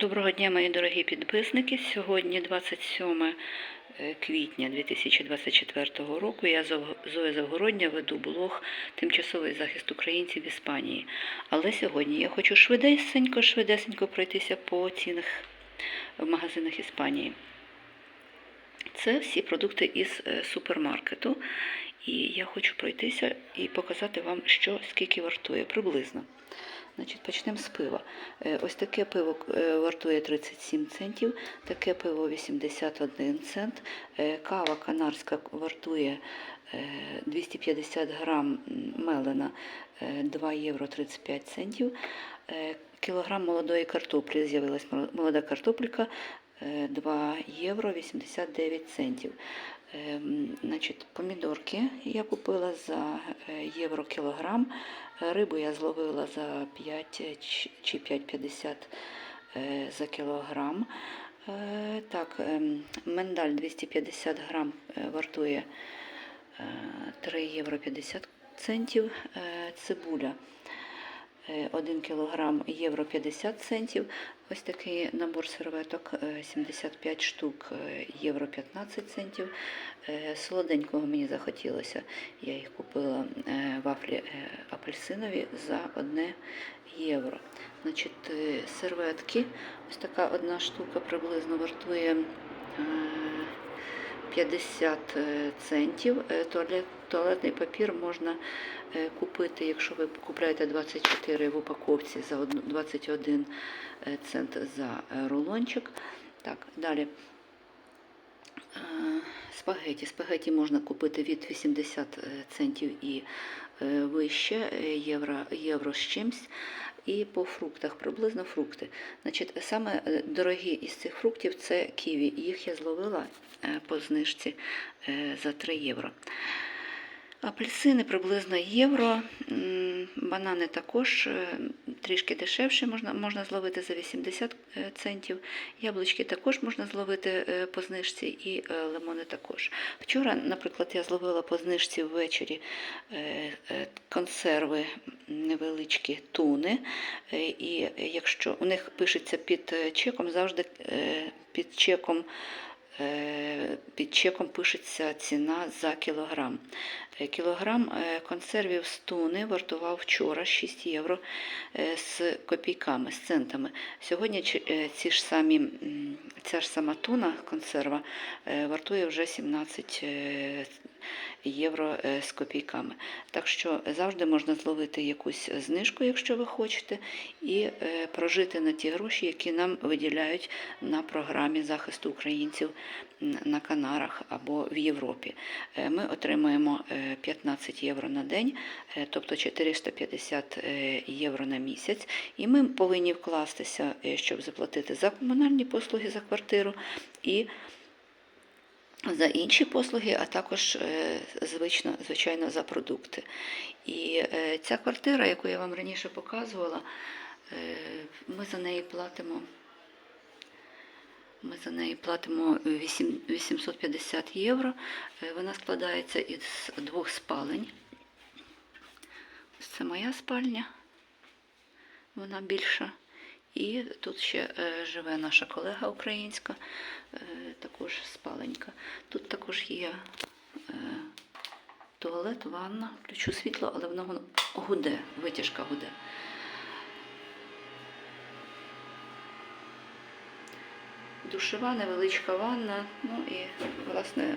Доброго дня, мої дорогі підписники. Сьогодні 27 е, квітня 2024 року. Я Зоя Завгородня веду блог Тимчасовий захист українців в Іспанії. Але сьогодні я хочу швидесенько, швидесенько пройтися по цінах в магазинах Іспанії. Це всі продукти із е, супермаркету. І я хочу пройтися і показати вам, що скільки вартує приблизно. Значить, почнемо з пива. Е, Ось таке пиво е, вартує 37 центів, таке пиво 81 цент, е, кава канарська вартує е, 250 грам мелена е, 2 євро 35 центів. Кілограм молодої картоплі з'явилась молода картопелька е, 2 євро 89 центів. Ем, Значить, помідорки я купила за е, євро кілограм. Рибу я зловила за 5 чи- чи 5,50 е, за кілограм. Е, Так, ем, миндаль 250 грам вартує е, 3 євро 50 центів. Цибуля 1 кілограм євро 50 центів. Ось такий набор серветок е, 75 штук е, євро 15 центів. Е, Солоденького мені захотілося. Я їх купила е, вафлі е, апельсинові за 1 євро. Значить, е, серветки. Ось така одна штука приблизно вартує е, 50 е, центів. Е, Туалет, туалетний папір можна е, купити, якщо ви купляєте 24 в упаковці за 21 е, цент за рулончик. Так, далі. Е, Спагеті. Спагеті можна купити від 80 центів і е, вище, е, євро, євро з чимсь. І по фруктах, приблизно фрукти. Значить, саме е, дорогі із цих фруктів це ківі. Їх я зловила е, по знижці е, за 3 євро. Апельсини приблизно євро, банани також е, трішки дешевше можна, можна зловити за 80 е, центів. Яблучки також можна зловити е, по знижці і е, лимони також. Вчора, наприклад, я зловила по знижці ввечері консерви невеличкі туни. І якщо у них пишеться під чеком, завжди під чеком. Е, Під чеком пишеться ціна за кілограм. Е, Кілограм е, консервів з туни вартував вчора 6 євро з копійками, з центами. Сьогодні ці ж самі, ця ж сама туна консерва вартує вже 17 е, євро е, з копійками. Так що завжди можна зловити якусь знижку, якщо ви хочете, і е, прожити на ті гроші, які нам виділяють на програмі захисту українців на Канарах або в Європі. Е, Ми отримуємо е, 15 євро на день, тобто 450 е, євро на місяць, і ми повинні вкластися, щоб заплатити за комунальні послуги за квартиру і за інші послуги, а також е, звично, звичайно за продукти. І е, ця квартира, яку я вам раніше показувала, е, ми за неї платимо. Ми за неї платимо 850 євро. Вона складається із двох спалень. Це моя спальня, вона більша. І тут ще е, живе наша колега українська, е, також спаленька. Тут також є е, туалет, ванна, включу світло, але воно гуде, витяжка гуде. Душева, невеличка ванна, ну і, власне,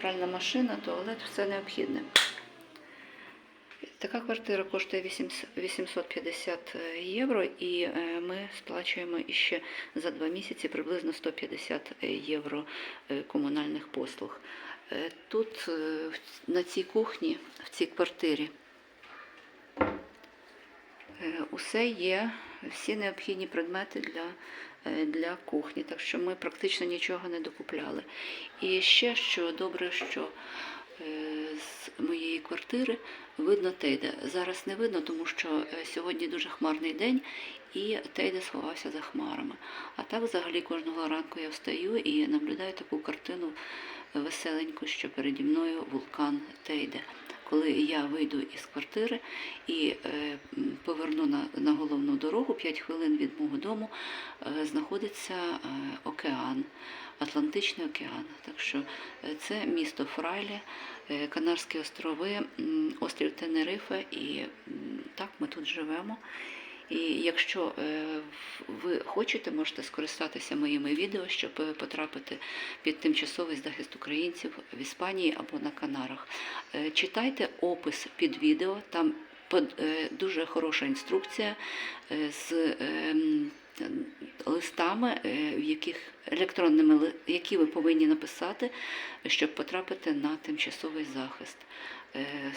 пральна машина, туалет, все необхідне. Така квартира коштує 850 євро, і е, ми сплачуємо іще за два місяці приблизно 150 євро е, комунальних послуг. Е, Тут е, на цій кухні, в цій квартирі, е, усе є, всі необхідні предмети для, е, для кухні, так що ми практично нічого не докупляли. І ще що добре, що е, з моєї квартири видно Тейде. Зараз не видно, тому що е, сьогодні дуже хмарний день і Тейде сховався за хмарами. А так взагалі кожного ранку я встаю і наблюдаю таку картину веселеньку, що переді мною вулкан Тейде. Коли я вийду із квартири і е, поверну на, на головну дорогу, 5 хвилин від мого дому е, знаходиться е, океан, Атлантичний океан. Так що це місто Фрайлі, Канарські острови, острів Тенерифе, і так ми тут живемо. І якщо е, ви хочете, можете скористатися моїми відео, щоб е, потрапити під тимчасовий захист українців в Іспанії або на Канарах. Е, Читайте опис під відео, там дуже хороша інструкція з ем, листами, в яких електронними які ви повинні написати, щоб потрапити на тимчасовий захист. Е,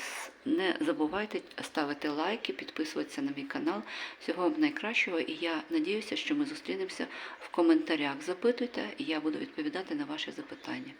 Не забувайте ставити лайки, підписуватися на мій канал. Всього вам найкращого, і я надіюся, що ми зустрінемося в коментарях. Запитуйте, і я буду відповідати на ваші запитання.